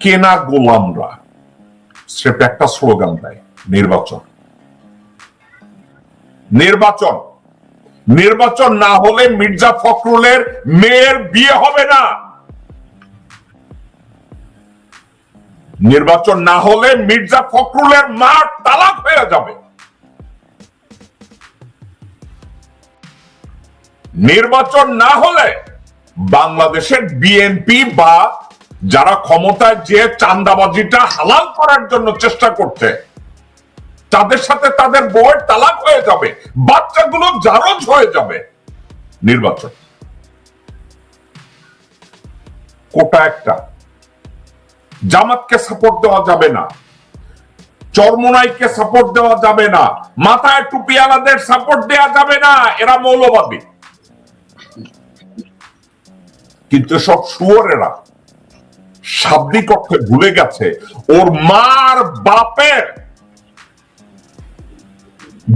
কেনা গোলামরা। স্রেফ একটা স্লোগান দেয়, নির্বাচন। নির্বাচন। নির্বাচন না হলে মির্জা ফখরুলের মেয়ের বিয়ে হবে না। নির্বাচন না হলে মির্জা ফখরুলের মার তালাক হয়ে যাবে। নির্বাচন না হলে বাংলাদেশের বিএনপি বা যারা ক্ষমতায় যে চান্দাবাজিটা হালাল করার জন্য চেষ্টা করছে, তাদের সাথে তাদের বউয়ের তালাক হয়ে যাবে, বাচ্চাগুলো জারজ হয়ে যাবে। নির্বাচন। কোটা একটা। জামাতকে সাপোর্ট দেওয়া যাবে না। চরমোনাইকে সাপোর্ট দেওয়া যাবে না। মাথায় টুপিওয়ালাদের সাপোর্ট দেওয়া যাবে না। এরা মৌলবাদী। কিন্তু সব শুয়োরেরা। শাব্দিক অর্থে ভুলে গেছে। ওর মার বাপের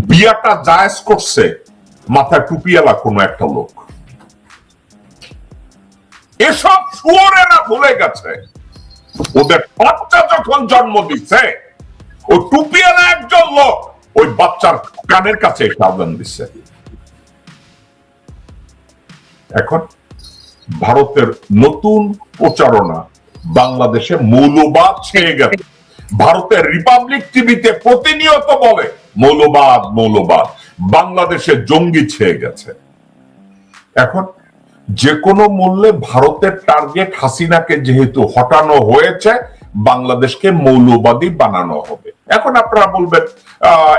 বিয়াটা জায়েজ করছে, মাথায় টুপিওয়ালা কোনো একটা লোক। এসব শুয়োরেরা ভুলে গেছে। ওদের বাচ্চা যখন জন্ম দিচ্ছে ওই টুপিওয়ালা একজন লোক ওই বাচ্চার কানের কাছে আবেদন দিচ্ছে এখন ভারতের নতুন প্রচারণা বাংলাদেশে মৌলবাদ ছেয়ে গেছে। ভারতের রিপাবলিক টিভিতে প্রতিনিয়ত বলে, মৌলবাদ মৌলবাদ, বাংলাদেশে জঙ্গি ছেয়ে গেছে। এখন যে কোনো মূল্যে ভারতের টার্গেট হাসিনাকে যেহেতু হটানো হয়েছে, বাংলাদেশকে মৌলবাদী বানানো হবে। এখন আপনারা বলবেন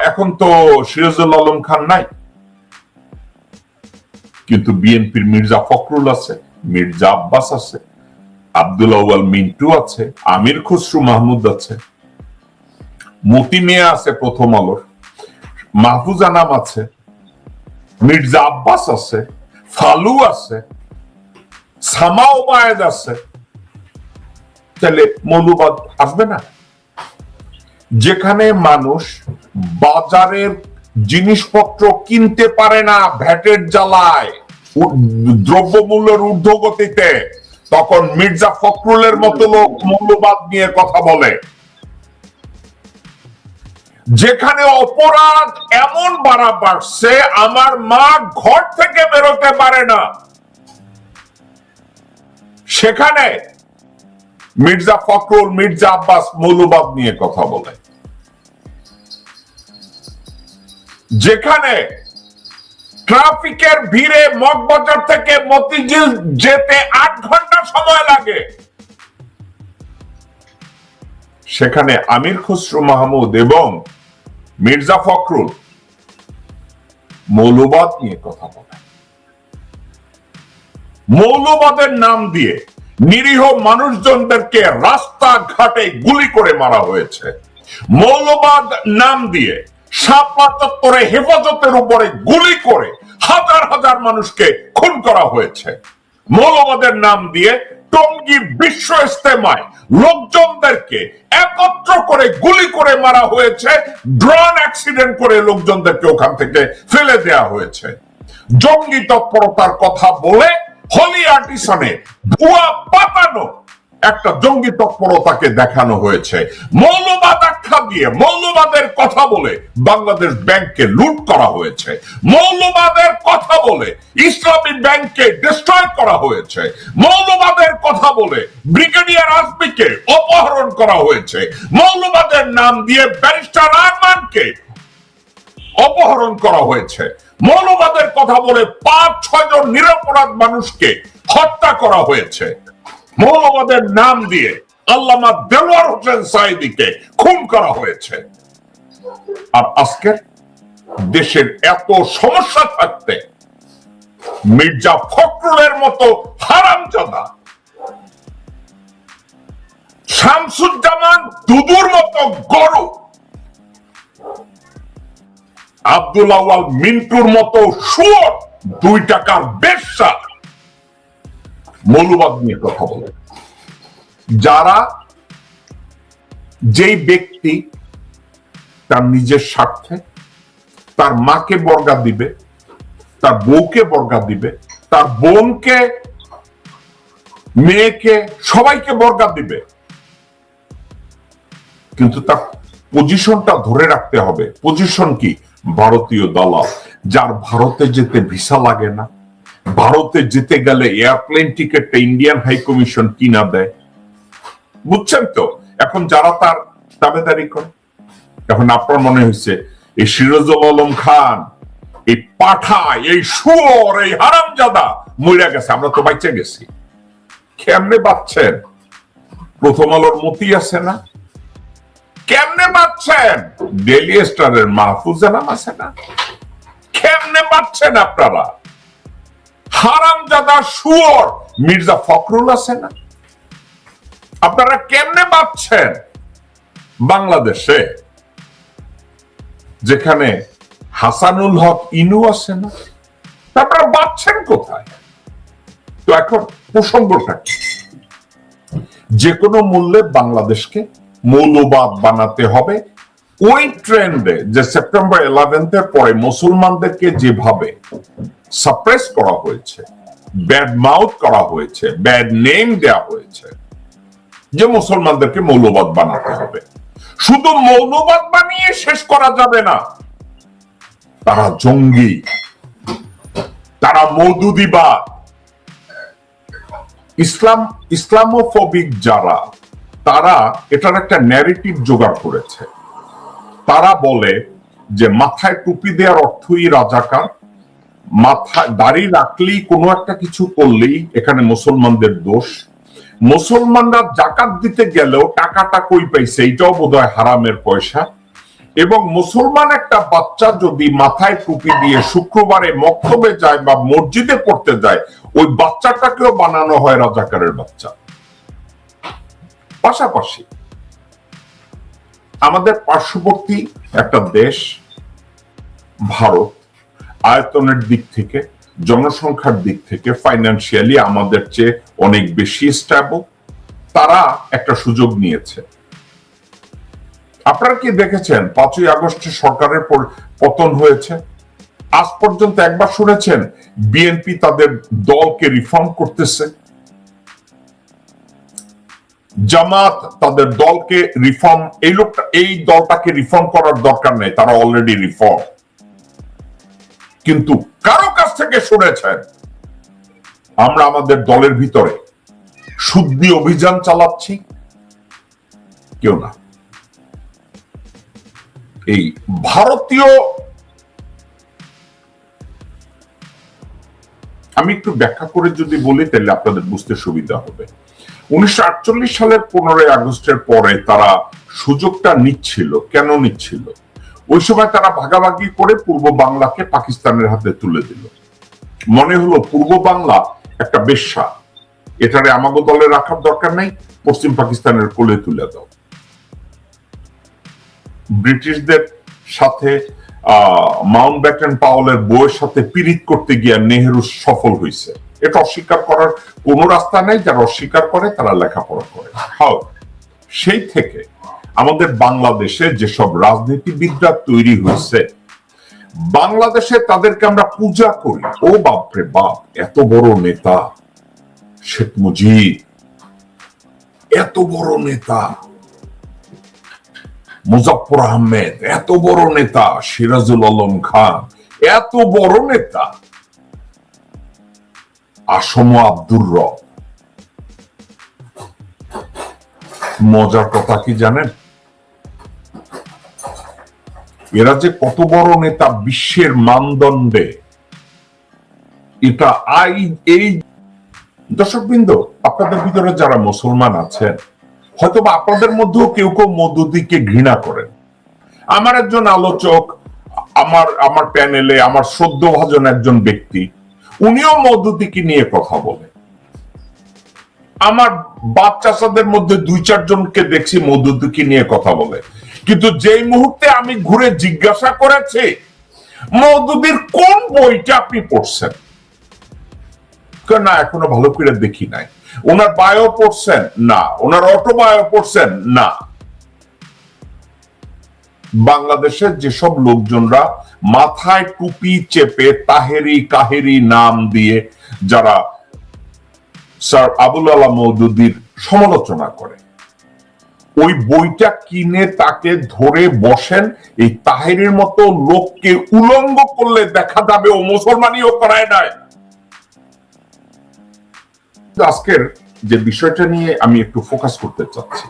এখন তো সিরাজুল আলম খান নাই। কিন্তু বিএনপির মির্জা ফখরুল আছে, মির্জা আব্বাস আছে। আব্দুল আউয়াল মিন্টু আছে, আমির খুসরু মাহমুদ আছে, মতি মিয়া আছে প্রথম আলোর, মাহফুজ আনাম আছে, মির্জা আব্বাস আছে, ফালু আছে, সামা ওবায়দ আছে। তাহলে মৌলবাদ আসবে না? যেখানে মানুষ বাজারের জিনিসপত্র কিনতে পারে না, ভ্যাটের জ্বালায় দ্রব্যমূল্যের ঊর্ধ্বগতিতে। তখন মির্জা ফখরুলের মতো লোক মৌলবাদ নিয়ে কথা বলে। যেখানে অপরাধ এমন বাড়া বাড়ছে আমার মা ঘর থেকে বেরোতে পারে না। সেখানে মির্জা ফখরুল, মির্জা আব্বাস মৌলবাদ নিয়ে কথা বলে। যেখানে ট্রাফিকের ভিড়ে মগবাজার থেকে মতিঝিল যেতে আট ঘণ্টা সময় লাগে। সেখানে আমির খুসরু মাহমুদ এবং মির্জা ফখরুল মৌলবাদ নিয়ে কথা বলে মৌলবাদের নাম দিয়ে নিরীহ মানুষজনদেরকে রাস্তাঘাটে গুলি করে মারা হয়েছে। মৌলবাদ নাম দিয়ে শাপলা চত্বরে হেফাজতের উপরে গুলি করে হাজার হাজার মানুষকে খুন করা হয়েছে। মৌলবাদের নাম দিয়ে টঙ্গী বিশ্ব ইস্তেমায় লোকজনদেরকে একত্র করে গুলি করে মারা হয়েছে, ড্রোন অ্যাক্সিডেন্ট করে লোকজনদেরকে ওখান থেকে ফেলে দেয়া হয়েছে। জঙ্গি তৎপরতার কথা বলে হলি আর্টিসনে ভুয়া পাতানো একটা জঙ্গি তৎপরতাকে দেখানো হয়েছে। মৌলবাদ আখ্যা দিয়ে মৌলবাদের কথা বলে বাংলাদেশ ব্যাংককে লুট করা হয়েছে। মৌলবাদের কথা বলে ইসলামী ব্যাংককে ডিস্ট্রয় করা হয়েছে। মৌলবাদের কথা বলে ব্রিগেডিয়ার আসবিকে অপহরণ করা হয়েছে। মৌলবাদের নাম দিয়ে ব্যারিস্টার আরমানকে অপহরণ করা হয়েছে। মৌলবাদের কথা বলে পাঁচ ছয় জন নিরপরাধ মানুষকে হত্যা করা হয়েছে। মৌলবাদের নাম দিয়ে আল্লামা দেলোয়ার হোসেন সাইদিকে খুন করা হয়েছে। আর আজকে দেশের এত সমস্যা থাকতে মির্জা ফখরুলের মতো হারামজাদা শামসুজ্জামান দুদুর মতো গরু আব্দুল আওয়াল মিন্টুর মতো সুর দুই টাকার ব্যবসা মৌলবাদ নিয়ে কথা বলে। যারা যেই ব্যক্তি তার নিজের স্বার্থে, তার মাকে বর্গা দিবে, তার বউকে বর্গা দিবে, তার বোনকে, মেয়েকে, সবাইকে বর্গা দিবে। কিন্তু তার পজিশনটা ধরে রাখতে হবে। পজিশন কি? ভারতীয় দালাল, যার ভারতে যেতে ভিসা লাগে না ভারতে যেতে গেলে এয়ারপ্লেন টিকিটটা ইন্ডিয়ান হাই কমিশন কিনা দেয়? বুঝছেন তো? এখন যারা তার দাবেদারি করে, এখন আপনার মনে হয়েছে, এই সিরাজুল আলম খান, এই পাঠা, এই শুয়োর, এই হারামজাদা মইরা গেছে, আমরা তো বাইচে গেছি। কেমনে বাচ্ছেন? প্রথম আলোর মতি আছে না? কেমনে বাচ্ছেন? ডেলি স্টারের মাহফুজ নাম আছে না? কেমনে বাচ্ছেন আপনারা? হারামজাদা শুয়োর। মির্জা ফখরুল আছে না? আপনারা কেমনে বাচ্ছেন বাংলাদেশে, যেখানে হাসানুল হক ইনু আছে না? আপনারা বাচ্ছেন কোথায়? তো এখন প্রসঙ্গটা কি? যে কোনো মূল্যে বাংলাদেশকে মৌলবাদ বানাতে হবে ওই ট্রেন্ডে যে সেপ্টেম্বর ইলেভেন্থের পরে মুসলমানদেরকে যেভাবে সাপ্রেস করা হয়েছে ব্যাড মাউথ করা হয়েছে ব্যাড নেম দেওয়া হয়েছে, যে মুসলমানদেরকে মৌলবাদ বানাতে হবে। শুধু মৌলবাদ বানিয়ে শেষ করা যাবে না, তারা জঙ্গি, তারা মৌদুদিবাদ ইসলাম, ইসলামোফোবিক যারা, তারা এটার একটা ন্যারেটিভ জোগাড় করেছে। তারা বলে যে মাথায় টুপি দেওয়ার অর্থই রাজাকার, মাথায় দাড়ি রাখলেই কোনো একটা কিছু করলেই এখানে মুসলমানদের দোষ। মুসলমানরা জাকাত দিতে গেলেও টাকাটা কই পাইছে? এইটাও বোধহয় হারামের পয়সা। এবং মুসলমান একটা বাচ্চা যদি মাথায় টুপি দিয়ে শুক্রবারে মক্তবে যায় বা মসজিদে পড়তে যায়, ওই বাচ্চাটাকেও বানানো হয় রাজাকারের বাচ্চা। পাশাপাশি আমাদের পার্শ্ববর্তী একটা দেশ, ভারত, আয়তনের দিক থেকে, জনসংখ্যার দিক থেকে ফাইন্যান্সিয়ালি আমাদের চেয়ে অনেক বেশি স্ট্যাবল তারা একটা সুযোগ নিয়েছে। আপনারা কি দেখেছেন? পাঁচই আগস্টে সরকারের পতন হয়েছে। আজ পর্যন্ত একবার শুনেছেন বিএনপি তাদের দলকে রিফর্ম করতেছে। জামাত তাদের দলকে রিফর্ম এই লোকটা, এই দলটাকে রিফর্ম করার দরকার নেই, তারা অলরেডি রিফর্ম কিন্তু কারও কাছ থেকে শুনেছেন, আমরা আমাদের দলের ভিতরে শুদ্ধি অভিযান চালাচ্ছি? কেউ না। এই ভারতীয়, আমি একটু ব্যাখ্যা করে যদি বলি, তাহলে আপনাদের বুঝতে সুবিধা হবে। উনিশশো আটচল্লিশ সালের পনেরোই আগস্টের পরে তারা সুযোগটা নিচ্ছিল। কেন নিচ্ছিল? ওই সময় তারা ভাগাভাগি করে পূর্ব বাংলাকে পাকিস্তানের হাতে তুলে দিল। মনে হলো পূর্ব বাংলা একটা বেশ্যা। এটারে আমাগো দলে রাখার দরকার নেই, পশ্চিম পাকিস্তানের কোলে তুলে দাও। ব্রিটিশদের সাথে মাউন্ট ব্যাটেন পাওয়ালের বউয়ের সাথে পিরিত করতে গিয়ে নেহেরু সফল হয়েছে এটা অস্বীকার করার কোন রাস্তা নেই, যারা অস্বীকার করে তারা লেখাপড়া করে। হাও সেই থেকে আমাদের বাংলাদেশে যেসব রাজনীতিবিদরা তৈরি হয়েছে, বাংলাদেশে তাদেরকে আমরা পূজা করি। ও বাপরে বাপ, এত বড় নেতা শেখ মুজিব, এত বড় নেতা মুজাফর আহমেদ, এত বড় নেতা সিরাজুল আলম খান, এত বড় নেতা আসম আব্দুর রব। মজার কথা কি জানেন? এরা যে কত বড় নেতা বিশ্বের মানদণ্ডে, এটা আই, এই দর্শকবৃন্দ, আপনাদের ভিতরে যারা মুসলমান আছেন হয়তো বা আপনাদের মধ্যেও কেউ কেউ মধুদিকে ঘৃণা করেন। আমার একজন আলোচক, আমার আমার প্যানেলে, আমার শ্রদ্ধভাজন একজন ব্যক্তি উনিও মধুদিকে নিয়ে কথা বলে। আমার বাচ্চাদের মধ্যে দুই চারজনকে দেখছি মধুদিকে নিয়ে কথা বলে। কিন্তু যেই মুহূর্তে আমি ঘুরে জিজ্ঞাসা করেছি মধুদির কোন বইটা আপনি পড়ছেন? না, এখনও ভালো করে দেখি নাই। ওনার বায়ো পড়ছেন? না। ওনার অটো বায়ো পড়ছেন? না। বাংলাদেশের যেসব লোকজনরা মাথায় টুপি চেপে তাহেরি কাহেরি নাম দিয়ে যারা স্যার আবুল আলা মৌদুদির সমালোচনা করে, ওই বইটা কিনে তাকে ধরে বসেন, এই তাহেরের মতো লোককে উলঙ্গ করলে দেখা যাবে ও মুসলমানিও করায় নাই। আজকের যে বিষয়টা নিয়ে আমি একটু ফোকাস করতে চাচ্ছি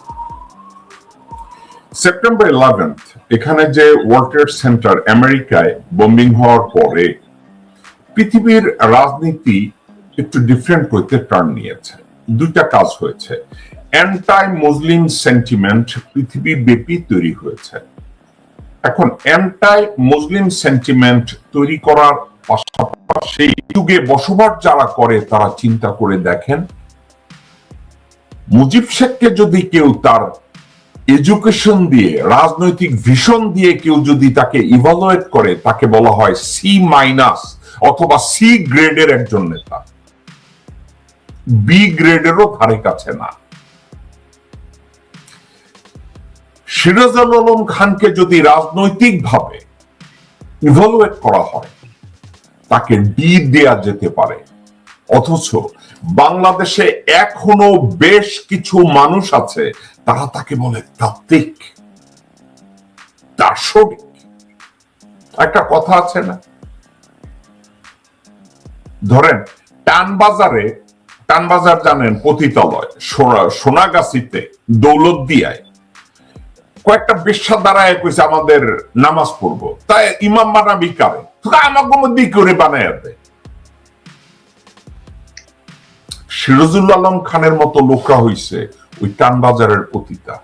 সেপ্টেম্বর ইলেভেন্থ এখানে যে ওয়ার্ল্ড ট্রেড সেন্টার আমেরিকায় বোম্বিং হওয়ার পরে পৃথিবীর রাজনীতি একটু ডিফারেন্ট হইতে টার্ন নিয়েছে। দুইটা কাজ হয়েছে। অ্যান্টাই মুসলিম সেন্টিমেন্ট পৃথিবী ব্যাপী তৈরি হয়েছে। এখন অ্যান্টাই মুসলিম সেন্টিমেন্ট তৈরি করার পাশাপাশি যুগে বসবাস যারা করে, তারা চিন্তা করে দেখেন, মুজিব শেখকে যদি কেউ তার এডুকেশন দিয়ে, রাজনৈতিক ভিশন দিয়ে কেউ যদি তাকে ইভালুয়েট করে, তাকে বলা হয় সি মাইনাস অথবা সি গ্রেডের একজন নেতা। বি গ্রেডেরও ধারে কাছে না। সিরাজুল আলম খানকে যদি রাজনৈতিকভাবে ইভালুয়েট করা হয়, তাকে ডি দেয়া যেতে পারে। অথচ বাংলাদেশে এখনও বেশ কিছু মানুষ আছে, তারা তাকে বলে তাত্ত্বিক, দার্শনিক। একটা কথা আছে না? ধরেন, টানবাজারে, টানবাজার জানেন পতিতালয়, সোনা- সোনাগাছিতে দৌলত দিয়ায় কয়েকটা বেশ্যা দাঁড়ায় কইছে আমাদের নামাজ পড়ব। তাই ইমাম বানাবি কারে? আমাকে মধ্যে করে বানায় দেয়। সিরাজুল আলম খানের মতো লোকরা হইছে ওই টানবাজারের পতিতা